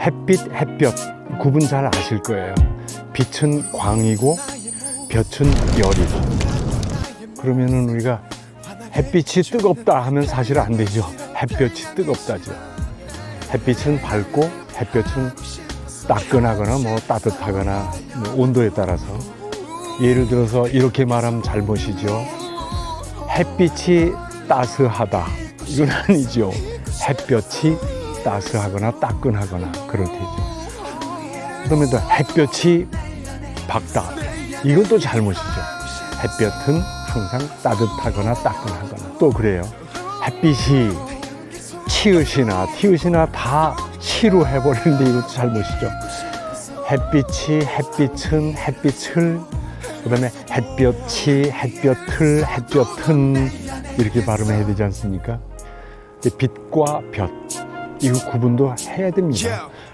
햇빛, 햇볕 구분 잘 아실 거예요. 빛은 광이고 볕은 열이고. 그러면은 우리가 햇빛이 뜨겁다 하면 사실 안 되죠. 햇볕이 뜨겁다죠. 햇빛은 밝고 햇볕은 따끈하거나 뭐 따뜻하거나 뭐 온도에 따라서 예를 들어서 이렇게 말하면 잘못이죠. 햇빛이 따스하다. 이건 아니죠. 햇볕이 따스하거나 따끈하거나 그럴 테죠. 그러면 또 햇볕이 밝다. 또 잘못이죠. 햇볕은 항상 따뜻하거나 따끈하거나 또 그래요. 햇빛이 치읓이나 티읕이나 다 치로 해버리는데 이것도 잘못이죠. 햇빛이 햇빛은 햇빛을 그다음에 햇볕이 햇볕을 햇볕은 이렇게 발음해야 되지 않습니까? 빛과 볕 이거 구분도 해야 됩니다.